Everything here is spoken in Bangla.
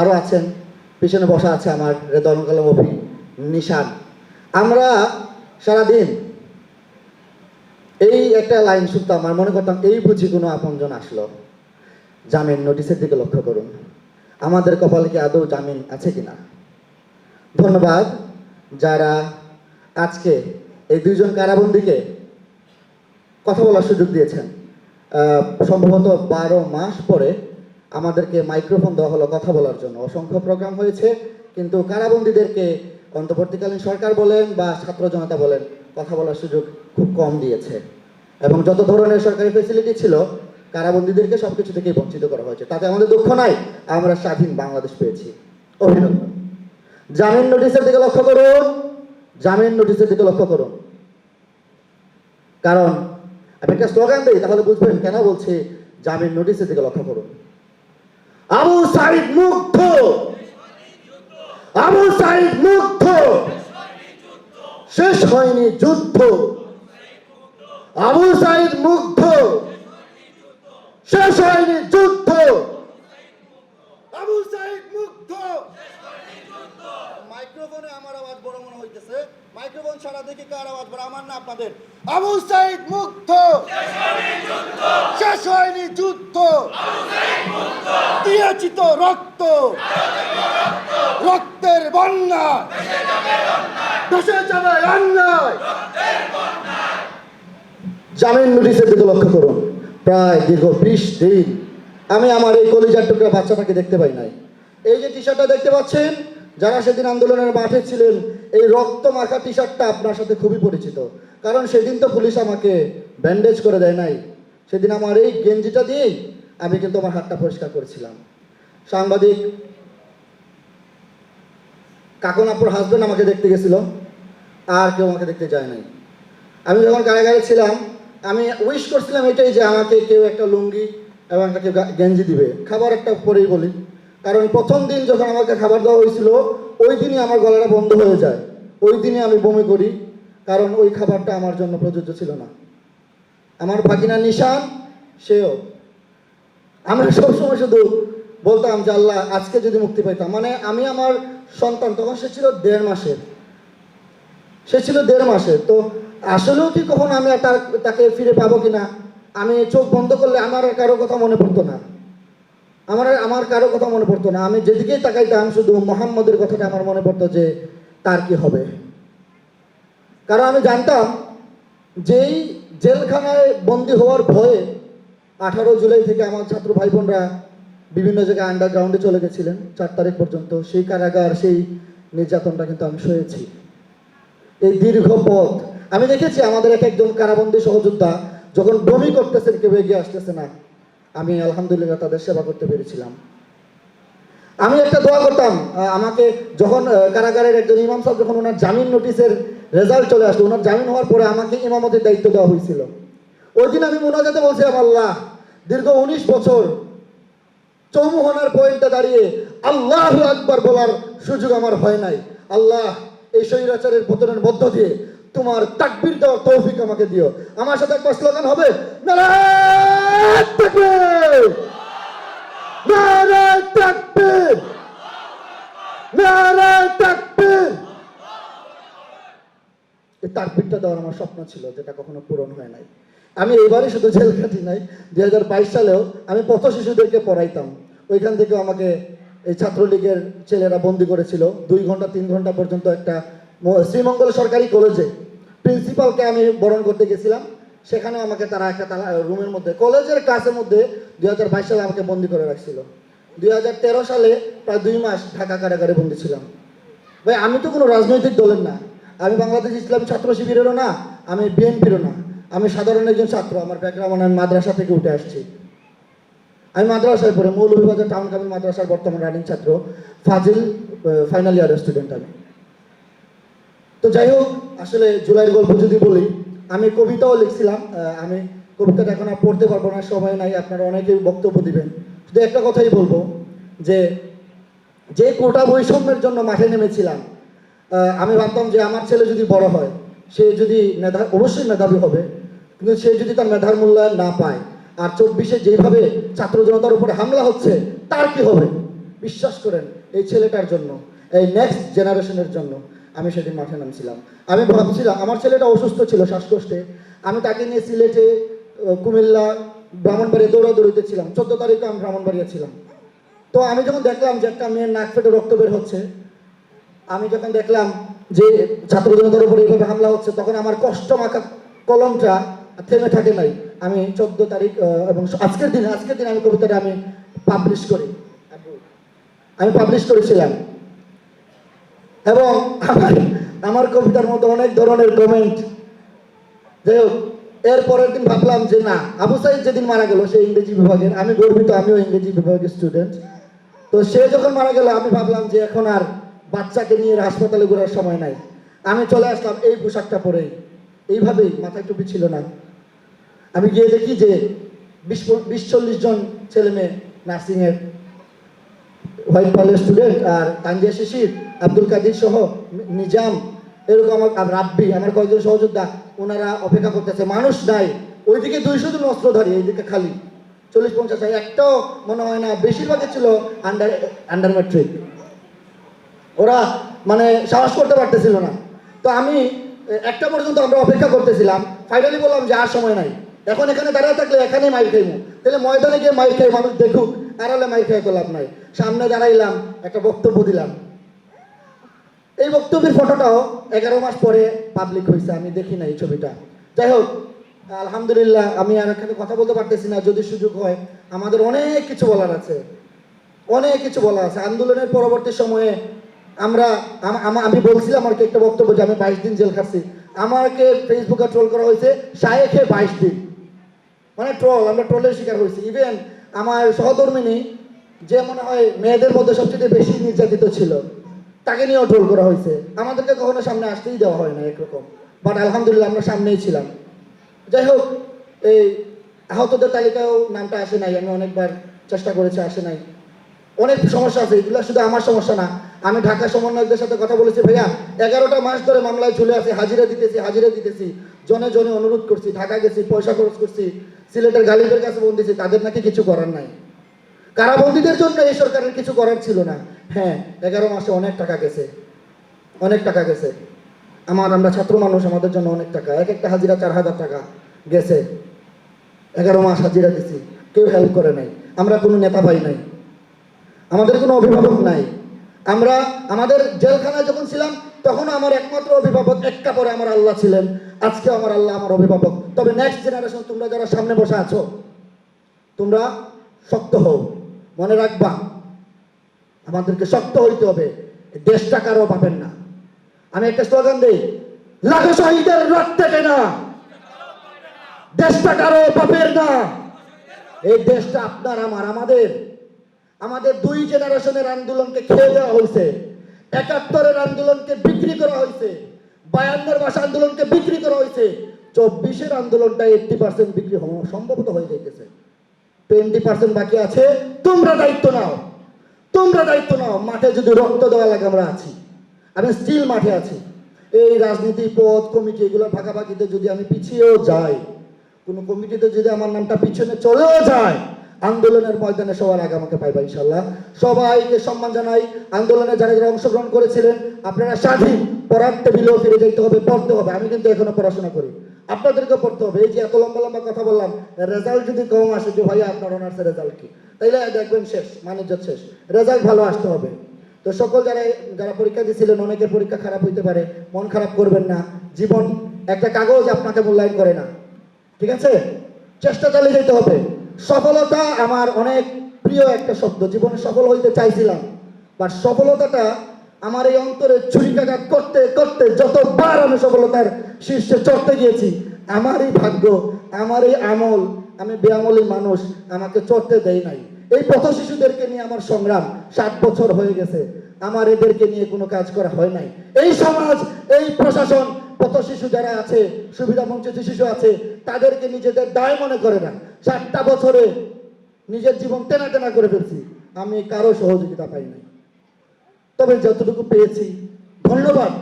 আরও আছেন, পিছনে বসা আছে আমার রেদন কালাম অভি নিশান। আমরা সারাদিন এই একটা লাইন শুনতাম আমার মনে করতাম এই বুঝি কোনো আপনজন আসলো। জামিন নোটিশের দিকে লক্ষ্য করুন। আমাদের কপালে কি আদৌ জামিন আছে কিনা? ধন্যবাদ। যারা আজকে এই দুইজন কারাবন্দিকে কথা বলার সুযোগ দিয়েছেন সম্ভবত বারো মাস পরে আমাদেরকে মাইক্রোফোন দেওয়া হলো কথা বলার জন্য। অসংখ্য প্রোগ্রাম হয়েছে, কিন্তু কারাবন্দীদেরকে অন্তর্বর্তীকালীন সরকার বলেন বা ছাত্র জনতা বলেন, কথা বলার সুযোগ খুব কম দিয়েছে। এবং যত ধরনের সরকারি ফেসিলিটি ছিল, কারাবন্দীদেরকে সব কিছু থেকেই বঞ্চিত করা হয়েছে। তাতে আমাদের দুঃখ নাই আমরা স্বাধীন বাংলাদেশ পেয়েছি। অভিনন্দন। জামিন নোটিশের দিকে লক্ষ্য করুন, জামিন নোটিশের দিকে লক্ষ্য করুন। কারণ, আমি একটা স্লোগান দিই, তাহলে বুঝবেন কেন বলছি, জামিন নোটিশের দিকে লক্ষ্য করুন। আবু সাইদ মুগ্ধ আবু সাইদ মুগ্ধ শেষ হয়নি যুদ্ধ। আবু সাইদ মুগ্ধ শেষ হয়নি যুদ্ধ। আবু সাইদ মুগ্ধ মাইক্রোফোনে আমার আওয়াজ বড় মনে হইতেছে। মাইক্রোফোন ছাড়া দেখি কার আওয়াজ বড়, আমার না আপনাদের? আবু সাইদ মুগ্ধ শেষ হয়নি যুদ্ধ। দিয়েছি রক্ত। রক্তের বন্যা। দেশে যাবে অন্যায়। জামিন নোটিশের দিকে লক্ষ্য করুন। প্রায় দীর্ঘ বিশ দিন আমি আমার এই কলিজার টুকরা বাচ্চাটাকে দেখতে পাই নাই। এই যে টি শার্টটা দেখতে পাচ্ছেন, যারা সেদিন আন্দোলনের মাঠে ছিলেন, এই রক্ত মাখা টি শার্টটা আপনার সাথে খুবই পরিচিত। কারণ সেদিন তো পুলিশ আমাকে ব্যান্ডেজ করে দেয় নাই। সেদিন আমার এই গেঞ্জিটা দিয়েই আমি কিন্তু আমার হাতটা পরিষ্কার করেছিলাম। সাংবাদিক কাকনাপুর হাজবেন্ড আমাকে দেখতে গেছিল, আর কেউ আমাকে দেখতে যায় নাই। আমি যখন কারাগারে ছিলাম, আমি উইশ করছিলাম এটাই যে আমাকে কেউ একটা লুঙ্গি এবং একটা কেউ গেঞ্জি দিবে। খাবার একটা পরেই বলি। কারণ প্রথম দিন যখন আমাকে খাবার দেওয়া হয়েছিল, ওই দিনই আমার গলাটা বন্ধ হয়ে যায়। ওই দিনই আমি বমি করি, কারণ ওই খাবারটা আমার জন্য প্রযোজ্য ছিল না। আমার ভাগিনা নিশান, সেও আমরা সবসময় শুধু বলতাম যে আল্লাহ আজকে যদি মুক্তি পাইতাম। মানে আমি আমার সন্তান, তখন সে ছিল দেড় মাসের। সে ছিল দেড় মাসের। তো আসলেও কি কখন আমি তার তাকে ফিরে পাবো কিনা? আমি চোখ বন্ধ করলে আমার কারও কথা মনে পড়তো না। আমার আমার কারও কথা মনে পড়তো না। আমি যেদিকেই তাকাইতাম, শুধু মোহাম্মদের কথাটা আমার মনে পড়তো যে তার কি হবে। কারণ আমি জানতাম, যেই জেলখানায় বন্দি হওয়ার ভয়ে আঠারো জুলাই থেকে আমার ছাত্র ভাই বোনরা বিভিন্ন জায়গায় আন্ডারগ্রাউন্ডে চলে গেছিলেন, চার তারিখ পর্যন্ত। সেই কারাগার, সেই নির্যাতনটা কিন্তু আমি সয়েছি। এই দীর্ঘ পথ। আমি দেখেছি আমাদের এক একজন কারাবন্দী সহযোদ্ধা যখন বমি করতেছেন কেউ এগিয়ে আসতেছে না। আমি আলহামদুলিল্লাহ তাদের সেবা করতে পেরেছিলাম। আমি একটা দোয়া করতাম আমাকে যখন কারাগারের একজন ইমাম সাহেব, যখন ওনার জামিন নোটিশের রেজাল্ট চলে আসলো, ওনার জামিন হওয়ার পরে আমাকে ইমামতের দায়িত্ব দেওয়া হয়েছিল। ওই দিন আমি মোনাজাতে বলছিলাম, আল্লাহ, দীর্ঘ উনিশ বছর চৌমুহনার পয়েন্টে দাঁড়িয়ে আল্লাহ আকবার বলার সুযোগ আমার হয় নাই। আল্লাহ, এই স্বৈরাচারের পতনের মধ্য দিয়ে তোমার তাকবির দেওয়ার তৌফিক আমাকে দিও। আমার সাথে একবার স্লোগান হবে তাকবিরটা দেওয়ার আমার স্বপ্ন ছিল, যেটা কখনো পূরণ হয় নাই। আমি এবারে শুধু জেল খাটি নাই, দুই হাজার বাইশ সালেও আমি পথ শিশুদেরকে পড়াইতাম। ওইখান থেকেও আমাকে এই ছাত্রলীগের ছেলেরা বন্দি করেছিল। দুই ঘণ্টা, তিন ঘণ্টা পর্যন্ত একটা শ্রীমঙ্গল সরকারি কলেজে প্রিন্সিপালকে আমি বরণ করতে গেছিলাম। সেখানেও আমাকে তারা একটা তালা, রুমের মধ্যে, কলেজের ক্লাসের মধ্যে দুই হাজার বাইশ সালে আমাকে বন্দি করে রাখছিল। দুই হাজার তেরো সালে প্রায় দুই মাস ঢাকা কারাগারে বন্দি ছিলাম। ভাই, আমি তো কোনো রাজনৈতিক দলের না। আমি বাংলাদেশ ইসলামী ছাত্র শিবিরেরও না, আমি বিএনপিরও না। আমি সাধারণ একজন ছাত্র, আমার ব্যাকগ্রাউন্ড আমি মাদ্রাসা থেকে উঠে আসছি। আমি মাদ্রাসায় পড়ে মৌলভীবাজার টাউন কামিল মাদ্রাসার বর্তমান রানিং ছাত্র, ফাজিল ফাইনাল ইয়ারের স্টুডেন্ট আমি। তো যাই হোক, আসলে জুলাইয়ের গল্প যদি বলি, আমি কবিতাও লিখছিলাম আমি কবিতাটা এখন আর পড়তে পারব না, সময় নাই, আপনারা অনেকেই বক্তব্য দিবেন। শুধু একটা কথাই বলব, যে যে কোটা বৈষম্যের জন্য মাঠে নেমেছিলাম আমি ভাবতাম যে আমার ছেলে যদি বড় হয়, সে যদি মেধা অবশ্যই মেধাবী হবে। কিন্তু সে যদি তার মেধার মূল্যায়ন না পায়, আর চব্বিশে যেভাবে ছাত্র জনতার উপরে হামলা হচ্ছে, তার কি হবে? বিশ্বাস করেন, এই ছেলেটার জন্য, এই নেক্সট জেনারেশনের জন্য আমি সেদিন মাঠে নামছিলাম। আমি ভাবছিলাম, আমার ছেলেটা অসুস্থ ছিল শ্বাসকষ্টে, আমি তাকে নিয়ে সিলেটে কুমিল্লা, ব্রাহ্মণবাড়িয়া দৌড়াদৌড়িতে ছিলাম। চোদ্দ তারিখে আমি ব্রাহ্মণবাড়িয়া ছিলাম। তো আমি যখন দেখলাম যে একটা মেয়ের নাক ফেটে রক্ত বের হচ্ছে, আমি যখন দেখলাম যে ছাত্র জনতার উপর এইভাবে হামলা হচ্ছে, তখন আমার কষ্ট মাখা কলমটা থেমে থাকে নাই। আমি চোদ্দ তারিখ এবং আজকের দিন আজকের দিন আমি কবিতাটা আমি পাবলিশ করি। আমি পাবলিশ করেছিলাম। এবং আমার আমার কবিতার মধ্যে অনেক ধরনের কমেন্ট যাই হোক এর পরের দিন ভাবলাম যে না, আবু সাইদ যেদিন মারা গেল, সে ইংরেজি বিভাগের, আমি গর্বিত, আমিও ইংরেজি বিভাগের স্টুডেন্ট তো সে যখন মারা গেল, আমি ভাবলাম যে এখন আর বাচ্চাকে নিয়ে হাসপাতালে ঘোরার সময় নাই। আমি চলে আসলাম এই পোশাকটা পরেই। এইভাবেই, মাথায় টুপি ছিল না। আমি গিয়ে দেখি যে বিশ বিশ চল্লিশ জন ছেলে মেয়ে নার্সিংয়ের হোয়াইট পালের স্টুডেন্ট আর তানজিয়া শিশির, আব্দুল কাদির সহ নিজাম, এরকম আমার রাব্বি, আমার কয়েকজন সহযোদ্ধা, ওনারা অপেক্ষা করতেছে। মানুষ নাই। ওইদিকে দুইশো জন অস্ত্রধারী এইদিকে খালি। চল্লিশ, পঞ্চাশ একটাও মনে হয় না, বেশিরভাগই ছিল আন্ডার আন্ডার ম্যাট্রিক ওরা মানে সাহস করতে পারতেছিল না। তো আমি একটা পর্যন্ত আমরা অপেক্ষা করতেছিলাম। ফাইনালি বললাম যে আর সময় নাই। এখন এখানে দাঁড়ায় থাকলে এখানেই মাইক খাইমু। তাহলে ময়দানে গিয়ে মাইক খাই মানুষ দেখুক, আড়ালে মাইক খাই তো লাভ নাই। সামনে দাঁড়াইলাম, একটা বক্তব্য দিলাম। এই বক্তব্যের ফটোটাও এগারো মাস পরে পাবলিক হয়েছে আমি দেখি না এই ছবিটা। যাই হোক, আলহামদুলিল্লাহ, আমি আর এখানে কথা বলতে পারতেছি না, যদি সুযোগ হয়, আমাদের অনেক কিছু বলার আছে। অনেক কিছু বলা আছে। আন্দোলনের পরবর্তী সময়ে আমরা, আম- আম- আমি বলছিলাম আর কি একটা বক্তব্য যে আমি বাইশ দিন জেল খাচ্ছি আমাকে ফেসবুকে ট্রোল করা হয়েছে শায়েখে বাইশ দিন। মানে ট্রল আমরা ট্রলের শিকার হয়েছি। ইভেন আমার সহধর্মিনী, যে মনে হয় মেয়েদের মধ্যে সবচেয়ে বেশি নির্যাতিত ছিল, তাকে নিয়েও ট্রোল করা হয়েছে। আমাদেরকে কখনো সামনে আসতেই দেওয়া হয় না একরকম। বাট আলহামদুলিল্লাহ আমরা সামনেই ছিলাম। যাই হোক, এই আহতদের তালিকায়ও নামটা আসে নাই, আমি অনেকবার চেষ্টা করেছি, আসে নাই। অনেক সমস্যা আছে, এগুলো শুধু আমার সমস্যা না, আমি ঢাকা সমন্বয়কদের সাথে কথা বলেছি, ভাইয়া, এগারোটা মাস ধরে মামলায় চলে আছি, হাজিরা দিতেছি হাজিরা দিতেছি। জনে জনে অনুরোধ করছি ঢাকা গেছি, পয়সা খরচ করছি, সিলেটের গালিদের কাছে বন্দিছি তাদের নাকি কিছু করার নাই। কারাবন্দীদের জন্য এই সরকারের কিছু করার ছিল না। হ্যাঁ এগারো মাসে অনেক টাকা গেছে। অনেক টাকা গেছে। আমার, আমরা ছাত্র মানুষ, আমাদের জন্য অনেক টাকা। এক একটা হাজিরা চার হাজার টাকা গেছে। এগারো মাস হাজিরা দিছি। কেউ হেল্প করে নাই। আমরা কোনো নেতা পাই নাই। আমাদের কোনো অভিভাবক নাই। আমরা, আমাদের জেলখানায় যখন ছিলাম তখন আমার একমাত্র অভিভাবক, একটা পরে আমার আল্লাহ ছিলেন। আজকে আমার আল্লাহ আমার অভিভাবক। তবে নেক্সট জেনারেশন তোমরা যারা সামনে বসে আছো, তোমরা শক্ত হও, মনে রাখবা, আমাদেরকে শক্ত হইতে হবে। দেশটা কারও পাবেন না। আমি একটা স্লোগান দিই, লাখো শহীদের রক্তে কেনা দেশটা কারও পাবেন না। এই দেশটা আপনার, আমার, আমাদের। আমাদের দুই জেনারেশনের আন্দোলনকে খেয়ে দেওয়া হয়েছে। একাত্তরের আন্দোলনকে বিক্রি করা হয়েছে। বায়ান্নের ভাষা আন্দোলনকে বিক্রি করা হয়েছে। চব্বিশের আন্দোলনটা এইটটি পার্সেন্ট বিক্রি সম্ভবত হয়ে যাইতেছে টোয়েন্টি পার্সেন্ট বাকি আছে। তোমরা দায়িত্ব নাও। তোমরা দায়িত্ব নাও। মাঠে যদি রক্ত দেওয়া লাগে আমরা আছি। আমি স্টিল মাঠে আছি। এই রাজনীতি, পদ, কমিটি এগুলো ভাগাভাগিতে যদি আমি পিছিয়েও যাই, কোনো কমিটিতে যদি আমার নামটা পিছনে চলেও যায় আন্দোলনের ময়দানে সবার আগে আমাকে পাইবা ইনশাল্লাহ সবাইকে সম্মান জানাই। আন্দোলনে যারা যারা অংশগ্রহণ করেছিলেন, আপনারা স্বাধীন পড়ার টেবিলেও ফিরে যেতে হবে, পড়তে হবে। আমি কিন্তু এখনও পড়াশোনা করি। আপনাদেরকে পড়তে হবে। এই যে এত লম্বা লম্বা কথা বললাম, রেজাল্ট যদি কম আসে, যে ভাইয়া আপনার অনার্সের রেজাল্ট কি? তাইলে দেখবেন শেষ, মানিজ্য শেষ। রেজাল্ট ভালো আসতে হবে। তো সকল যারা যারা পরীক্ষা দিয়েছিলেন, অনেকের পরীক্ষা খারাপ হইতে পারে, মন খারাপ করবেন না। জীবন, একটা কাগজ আপনাকে মূল্যায়ন করে না। ঠিক আছে? চেষ্টা চালিয়ে যেতে হবে। সফলতা আমার অনেক প্রিয় একটা শব্দ। জীবনে সফল হইতে চাইছিলাম বাট সফলতাটা আমার এই অন্তরে ছুরিকাঘাত করতে করতে যতবার আমি সফলতার শীর্ষে চড়তে গিয়েছি, আমারই ভাগ্য আমার এই আমল, আমি বেআমলি মানুষ, আমাকে চড়তে দেয় নাই। এই পথ শিশুদেরকে নিয়ে আমার সংগ্রাম সাত বছর হয়ে গেছে, আমার এদেরকে নিয়ে কোনো কাজ করা হয় নাই। এই সমাজ, এই প্রশাসন পথ শিশু যারা আছে, সুবিধা বঞ্চিত শিশু আছে, তাদেরকে নিজেদের দায় মনে করে না। সাতটা বছরে নিজের জীবন টেনা টেনা করে ফেলছি। আমি কারও সহযোগিতা পাইনি তবে যতটুকু পেয়েছি, ধন্যবাদ।